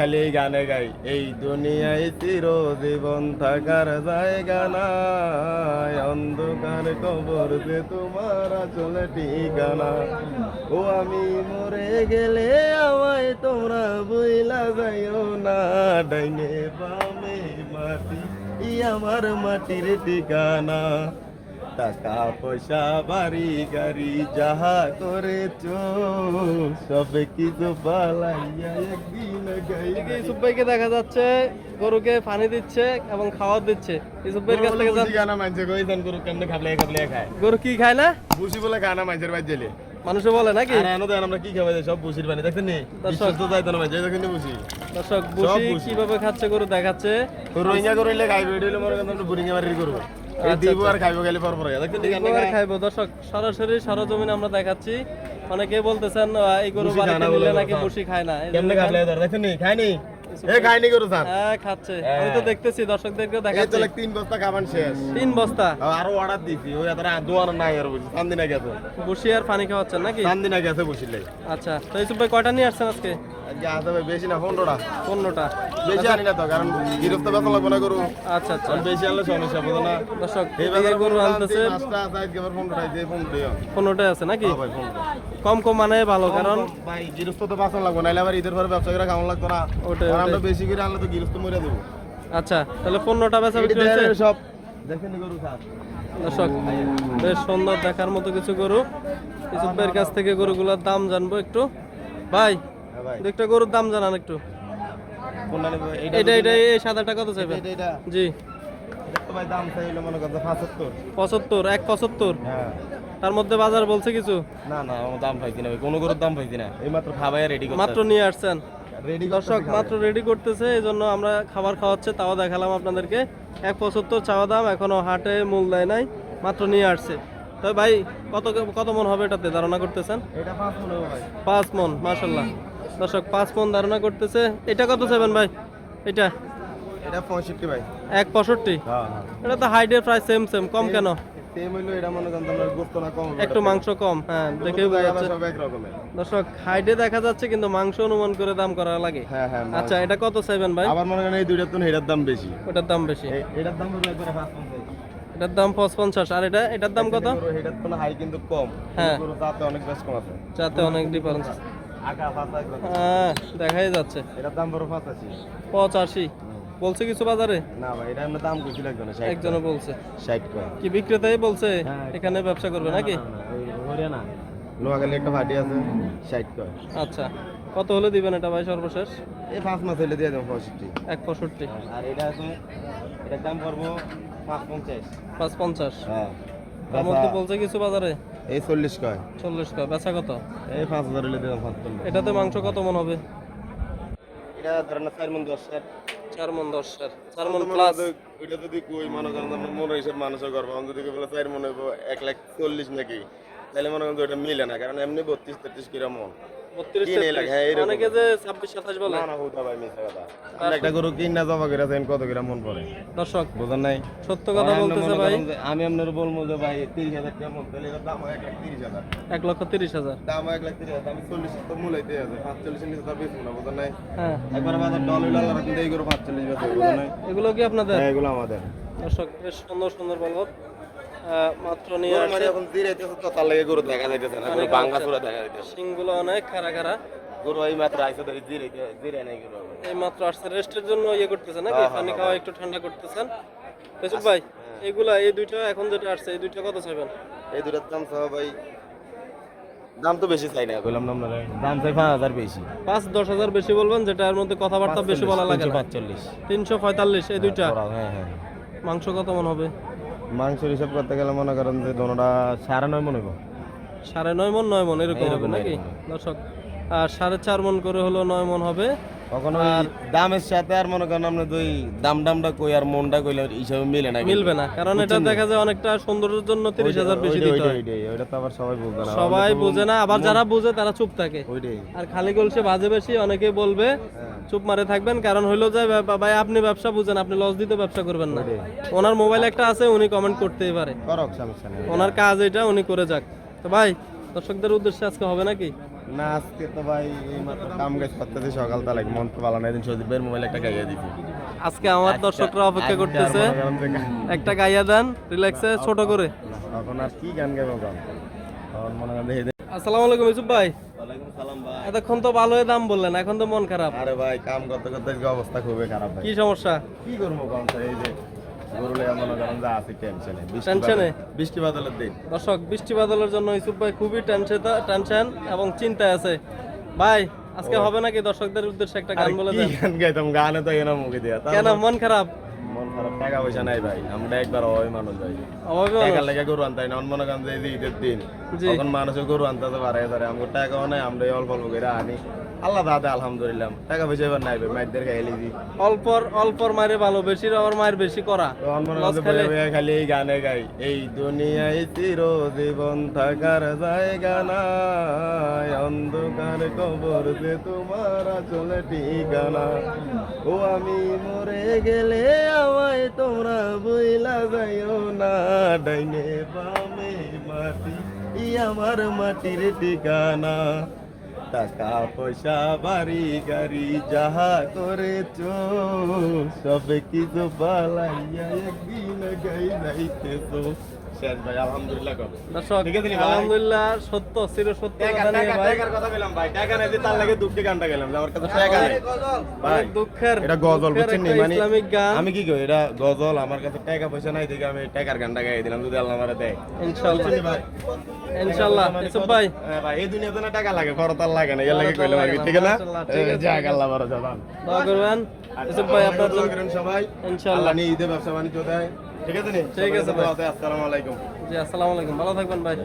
খেলে। গানে গাই। এই দুনিয়ায় চির জীবন থাকার জায়গা নাই। অন্ধকার কবর যে তোমার আসলে ঠিকানা। ও আমি মরে গেলে আমায় তোমরা বইলা যাইও না। ডাইনে বামে মাটি ই আমার মাটির ঠিকানা। টাকা পয়সা বাড়ি গাড়ি যাহা করেছ সব কিছু পালাইয়া একদিন গাইবে। ইউসুফ ভাইকে দেখা যাচ্ছে গরুকে পানি দিচ্ছে এবং খাবার দিচ্ছে। ইউসুফ ভাইয়ের কাছ থেকে বুঝি জান- গানা মানছে কইছেন গরু কেমনে খাবলে খাবলে খায়? গরু কি খায় না? বুঝি বলে গানা মানছে ভাই জেলে মানুষে বলে নাকি? আর এনো দেন আমরা কি খাওয়াই সব বুঝির পানি দেখছেন নি? দর্শক। বিশ্বাস তো যাইতো না দেখেন নি দর্শক বুঝি বুঝি। কীভাবে খাচ্ছে গরু দেখাচ্ছে। রোহিঙ্গা করইলে খাইবে এটা হইলে মনে করেন বুড়িঙ্গা মারি করব আচ্ছা, দিব আর খাইবো গেলে পর পরে দেখছেন নি গানা এবার খায়? খাইবো। দর্শক সরাসরি সরজমিনে আমরা দেখাচ্ছি। অনেকে বলতেছেন এই গরু বাড়িতে নিলে নাকি বসি খায় না। এই খাবলে ধর খায়নি? এ খায়নি গরু স্যার হ্যাঁ খাচ্ছে। আমি তো দেখতেছি দর্শকদেরকে দেখাচ্ছি। লাগ তিন বস্তা খাবার শেষ। তিন বস্তা। আরও অর্ডার দিছি। ওই এত দোয়ার নাই আর বুঝি চান্দিনা গেছে। বসি আর পানি খাওয়াচ্ছেন নাকি? গেছে বুঝলে আচ্ছা তো ইউসুফ ভাই কয়টা নিয়ে আসছেন আজকে? বেশি না পনেরোটা। পনেরোটা। বেশি আনি না তো কারণ গিরফত বেতন লাগবে না গরু। আচ্ছা আচ্ছা। বেশি আনলে সমস্যা বোঝো না। দর্শক এই বাজার গরু গরু আনতেছে। আনতেছে পাঁচটা আছে পনেরোটাই নাকি? কম কম মানে ভালো কারণ ভাই তো বাঁচানো লাগবে নাহলে আবার ঈদের পরে লাগতো না। আমরা বেশি করে আনলে তো মরে দেবো আচ্ছা তাহলে পনেরোটা বেচা বিক্রি হয়েছে? সব দেখেন গরু স্যার দর্শক বেশ সুন্দর দেখার মতো কিছু গরু। ভাইয়ের কাছ থেকে গরুগুলোর দাম জানব একটু। ভাই হ্যাঁ একটা গরুর দাম জানান একটু। এটা এটা এই সাদাটা কত এটা জি। এটা তো ভাই দাম চাইলে মনে করছে পঁচাত্তর। পঁচাত্তর এক পঁচাত্তর? হ্যাঁ। তার মধ্যে বাজার বলছে কিছু? না না দাম পাইছি না কোনো গরুর দাম পাইছি না। এই মাত্র খাবাই রেডি মাত্র নিয়ে আসছেন। রেডি দর্শক মাত্র রেডি করতেছে এই জন্য আমরা খাবার খাওয়াচ্ছে তাও দেখালাম আপনাদেরকে। এক পঁচাত্তর চাওয়া দাম এখনও হাটে মূল দেয় নাই মাত্র নিয়ে আসছে। তবে ভাই কত কত মন হবে এটাতে? ধারণা করতেছেন? এটা পাঁচ মনে ভাই। পাঁচ মন মাশাল্লাহ। দর্শক পাঁচ মন ধারণা করতেছে। এটা কত চাইবেন ভাই? এটা? এটা পঁয়ষট্টি ভাই। এক পঁয়ষট্টি? হ্যাঁ হ্যাঁ। এটা তো হাইডের প্রায় সেম সেম কম কেন? মনে একটু মাংস কম হ্যাঁ দেখে দর্শক হাইডে দেখা যাচ্ছে কিন্তু মাংস অনুমান করে দাম করা লাগে। হ্যাঁ হ্যাঁ আচ্ছা এটা কত চাইবেন ভাই? আবার মনে করেন এই দুইটার তো এটার দাম বেশি। ওটার দাম বেশি। এটার দাম এটার দাম পঞ্চাশ আর এটা এটার দাম কত? এটার তো হাই কিন্তু কম। হ্যাঁ। অনেক বেশ কম আছে। যাতে অনেক ডিফারেন্স হ্যাঁ দেখাই যাচ্ছে। এটার দাম বড় পাঁচাশি। পঁচাশি? বলছে কিছু বাজারে? না ভাই এটা আমরা দাম কইছিল একজনে একজনে বলছে। ষাট কয় কি বিক্রেতাই বলছে? হ্যাঁ। এখানে ব্যবসা করবে নাকি? হরিয়ানা। নোয়াখালী একটা ভাটি আছে ষাট কয় আচ্ছা। কত হলে দিবেন এটা ভাই সর্বশেষ? এই পাঁচ মাস হইলে দিয়ে দেবো পঁয়ষট্টি। এক পঁয়ষট্টি। আর এটা আছে এটার দাম পড়ব পাঁচ পঞ্চাশ। পাঁচ পঞ্চাশ। হ্যাঁ। তার মধ্যে বলছে কিছু বাজারে। এই চল্লিশ কয়? চল্লিশ কয় বেচা কত? এই পাঁচ হাজার হইলে দিলাম পাঁচ এটাতে মাংস কত মন হবে? এটা ধরেন চার মন দশ স্যার চার মন দশ চার চার মন প্লাস ওইটা যদি কই মনে করেন মনে হিসেবে মানুষের গর্ব আমি যদি বলে চার মনে হইব এক লাখ চল্লিশ নাকি তাহলে মনে করেন এটা মিলে না কারণ এমনি বত্রিশ তেত্রিশ কিলো মন। হ্যাঁ, এরকম। অনেকে যে ছাব্বিশ সাতাশ বলে। না না হুদা ভাই মিথ্যা কথা। আমরা একটা গরু কিন জমা করে আছেন কত কিলো মন পড়ে। দর্শক বুঝেন নাই? সত্য কথা বলতেছে ভাই। আমি আপনার বলব যে ভাই তিরিশ হাজার টাকা মন তাহলে দাম এক লাখ তিরিশ হাজার। এক লক্ষ তিরিশ হাজার। দাম এক লাখ তিরিশ হাজার আমি চল্লিশ তো মূলাইতে আছে পাঁচচল্লিশের নিচে তার বেশি না নাই? হ্যাঁ। একবার বাজার ডল হইল আল্লাহ কিন্তু এই গরু পাঁচচল্লিশ বেশি বুঝেন নাই? এগুলো কি আপনাদের? হ্যাঁ এগুলো আমাদের। দর্শক বেশ সুন্দর সুন্দর বলবত মাত্র নিয়ে আসছে এখন তো তার লাগে গরু দেখা যাইতেছে না গরু চূড়া দেখা যাইতেছে। সিংগুলো অনেক খারা খারা গরু এই মাত্র ধরে জিরাই নাই গরু এই মাত্র আসছে। রেস্টের জন্য ইয়ে করতেছে নাকি? হ্যাঁ, পানি হ্যাঁ, খাওয়া একটু ঠান্ডা করতেছেন। পেছুক ভাই এগুলা এই দুইটা এখন যেটা আসছে এই দুইটা কত চাইবেন? এই দুটার দাম ভাই দাম তো বেশি চাই না কইলাম না আপনারা। দাম চাই পাঁচ হাজার বেশি। পাঁচ দশ হাজার বেশি বলবেন যেটার মধ্যে কথাবার্তা বেশি বলা লাগে পাঁচচল্লিশ তিনশো পঁয়তাল্লিশ। এই দুইটা। হ্যাঁ হ্যাঁ। মাংস কত মন হবে? মাংসের হিসাব করতে গেলে মনে করেন যে দোনোটা সাড়ে নয় মনে হইব। সাড়ে নয় মন নয় মন এরকম হবে নাকি? দর্শক আর সাড়ে চার মন করে হলো নয় মন হবে। কখনো ওই দামের সাথে আর মনে করেন আপনি দুই দাম দামটা কই আর মনটা কইলে হিসাবে মিলে না মিলবে না কারণ এটা দেখা যায় অনেকটা সৌন্দর্যের জন্য তিরিশ হাজার বেশি দিতে হয়। ওইটা তো আবার সবাই বুঝবে না। সবাই বুঝে না আবার যারা বুঝে তারা চুপ থাকে। আর খালি গলসে বাজে বেশি অনেকে বলবে হ্যাঁ। চুপ মারে থাকবেন। কারণ হইল যে ভাই আপনি ব্যবসা বুঝেন আপনি লস দিতে ব্যবসা করবেন না। ওনার মোবাইল একটা আছে উনি কমেন্ট করতেই পারে। ওনার কাজ এটা উনি করে যাক। তো ভাই দর্শকদের উদ্দেশ্যে আজকে হবে নাকি? না আজকে তো ভাই এই মাত্র কাম কাজ করতেছি মন তো ভালো না এদিন মোবাইল একটা গাইয়া দিছি। আজকে আমার দর্শকরা অপেক্ষা করতেছে। একটা গাইয়া দেন রিল্যাক্সে ছোট করে। এখন আর কি গান গাইবো গান আসসালামু আলাইকুম ইউসুফ ভাই। এতক্ষণ তো ভালোই দাম বললেন এখন তো মন খারাপ। আরে ভাই কাম করতে করতে অবস্থা খুবই খারাপ কি সমস্যা? কি করব কারণ এই যে বৃষ্টি বাদলের দিন। দর্শক বৃষ্টি বাদলের জন্য ভাই খুবই টেনশন টেনশন এবং চিন্তায় আছে। ভাই আজকে হবে নাকি দর্শকদের উদ্দেশ্যে একটা গান বলে দেন? গান গাইতাম? গানে তো এনা মুখে দিয়া। কেন? মন খারাপ? টাকা পয়সা নাই ভাই আমরা একবার হয় মানুষ ভাই। অভাবে টাকা মানুষ। লেগে গরু আনতাই না মনে করেন যে ঈদের দিন। তখন মানুষের গরু আনতে পারে পারে আমার টাকাও নাই আমরা অল্প অল্প করে আনি। আল্লাহ দাদা আলহামদুলিল্লাহ। টাকা পয়সা এবার নাই ভাই মাইদের খাই লিজি অল্পর অল্পর মারে ভালো বেশির আবার মায়ের বেশি করা। খেলে এই গানে গাই এই দুনিয়ায় চির জীবন থাকার জায়গা নাই অন্ধকার কবর যে তোমার আসলে ঠিকানা। ও আমি মরে গেলে আমায় ডাইনে বামে মাটি, ই আমার মাটির ঠিকানা। টাকা, পয়সা, বাড়ি, গাড়ি, যাহা করেছ, সব কিছু পালাইয়া একদিন গাই যাইতেছ শেষ ভাই আলহামদুলিল্লাহ দর্শক ঠিক আছে নি ভাই? আলহামদুলিল্লাহ সত্য চির সত্য কথা নিয়ে টাকা ভাই। টাকার কথা বললাম ভাই। টাকা নাই তার লাগে দুঃখে গানটা গেলাম আমার কাছে টাকা নেই। ভাই দুঃখের এটা গজল বুঝছেন মানে ইসলামিক গান। আমি কি কই? এটা গজল আমার কাছে টাকা পয়সা নাই দেখে আমি টাকার গানটা গাই দিলাম যদি আল্লাহ আমারে দেয়। ইনশাআল্লাহ ভাই? ইনশাআল্লাহ মানে ভাই। হ্যাঁ ভাই এই দুনিয়াতে না টাকা লাগে খরচ আর লাগে না এর লাগে কইলাম আর কি, লাগে না, ঠিক না যাক আল্লাহ বড় জানান দোয়া করবেন। ইউসুফ ভাই আপনার জন্য। সবাই। ইনশাআল্লাহ। নিয়ে ঈদে ব্যবসা বাণিজ্য দেয়। ঠিক আছে নি? ঠিক আছে ভাই। আসসালামু আলাইকুম। জি আসসালামু আলাইকুম। ভালো থাকবেন ভাই।